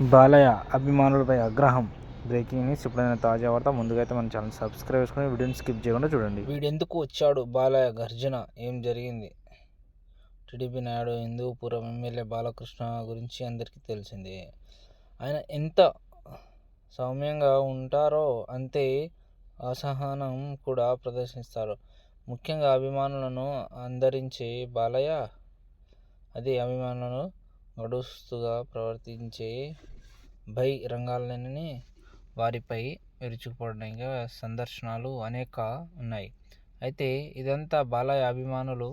బాలయ్య అభిమానులపై ఆగ్రహం breaking news ఇప్పుడైనా తాజా వార్త ముందుగా అయితే మన ఛానల్ సబ్స్క్రైబ్ చేసుకుని వీడియోని స్కిప్ చేయకుండా చూడండి. వీడు ఎందుకు వచ్చాడు బాలయ్య గర్జన? ఏం జరిగింది? టీడీపీ నాయుడు హిందూపురం ఎమ్మెల్యే బాలకృష్ణ గురించి అందరికీ తెలిసిందే. ఆయన ఎంత సౌమ్యంగా ఉంటారో అంతే అసహనం కూడా ప్రదర్శిస్తారు. ముఖ్యంగా అభిమానులను అందరించే బాలయ్య అదే అభిమానులను గడుస్తుగా ప్రవర్తించే భై రంగాలని వారిపై విరుచుకుపడడానికి సందర్శనాలు అనేక ఉన్నాయి. అయితే ఇదంతా బాలయ్య అభిమానులు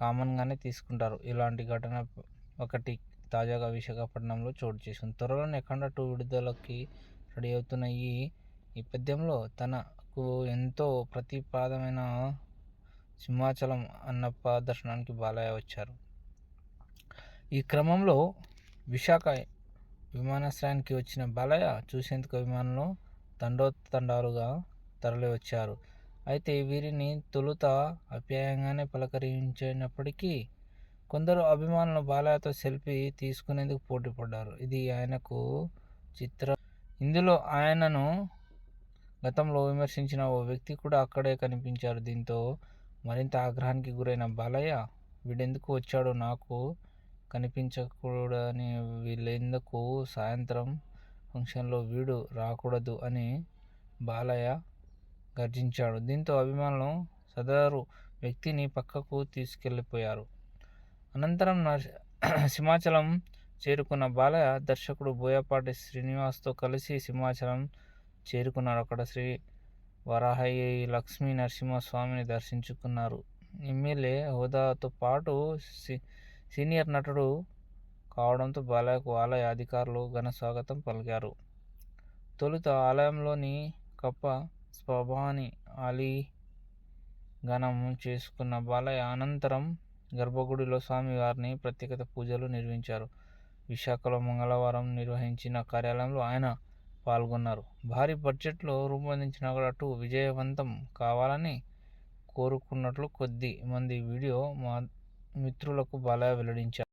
కామన్గానే తీసుకుంటారు. ఇలాంటి ఘటన ఒకటి తాజాగా విశాఖపట్నంలో చోటు చేసుకుంది. త్వరలోనే అఖండ టూ విడుదలకి రెడీ అవుతున్న ఈ నేపథ్యంలో తనకు ఎంతో ప్రతిపాదమైన సింహాచలం అన్నప్ప దర్శనానికి బాలయ్య వచ్చారు. ఈ క్రమంలో విశాఖ విమానాశ్రయానికి వచ్చిన బాలయ్య చూసేందుకు అభిమానులు తండోతండాలుగా తరలివచ్చారు. అయితే వీరిని తొలుత ఆప్యాయంగానే పలకరించినప్పటికీ కొందరు అభిమానులు బాలయ్యతో సెల్ఫీ తీసుకునేందుకు పోటీపడ్డారు. ఇది ఆయనకు చిత్ర. ఇందులో ఆయనను గతంలో విమర్శించిన ఓ వ్యక్తి కూడా అక్కడే కనిపించారు. దీంతో మరింత ఆగ్రహానికి గురైన బాలయ్య వీడెందుకు వచ్చాడో నాకు కనిపించకూడని వీళ్ళెందుకు? సాయంత్రం ఫంక్షన్లో వీడు రాకూడదు అని బాలయ్య గర్జించాడు. దీంతో అభిమానులు సదరు వ్యక్తిని పక్కకు తీసుకెళ్ళిపోయారు. అనంతరం సింహాచలం చేరుకున్న బాలయ్య దర్శకుడు బోయపాటి శ్రీనివాస్తో కలిసి సింహాచలం చేరుకున్నారు. అక్కడ శ్రీ వరాహయ్య లక్ష్మీ నరసింహస్వామిని దర్శించుకున్నారు. ఎమ్మెల్యే హోదాతో పాటు సీనియర్ నటుడు కావడంతో బాలయ్యకు ఆలయ అధికారులు ఘన స్వాగతం పలికారు. తొలుత ఆలయంలోని కప్ప స్వభాని ఆలింగనం చేసుకున్న బాలయ్య అనంతరం గర్భగుడిలో స్వామివారిని ప్రత్యేకత పూజలు నిర్వహించారు. విశాఖలో మంగళవారం నిర్వహించిన కార్యాలయంలో ఆయన పాల్గొన్నారు. భారీ బడ్జెట్లో రూపొందించిన అటు విజయవంతం కావాలని కోరుకున్నట్లు కొద్ది మంది వీడియో మా మిత్రులకు బల వెల్లడించారు.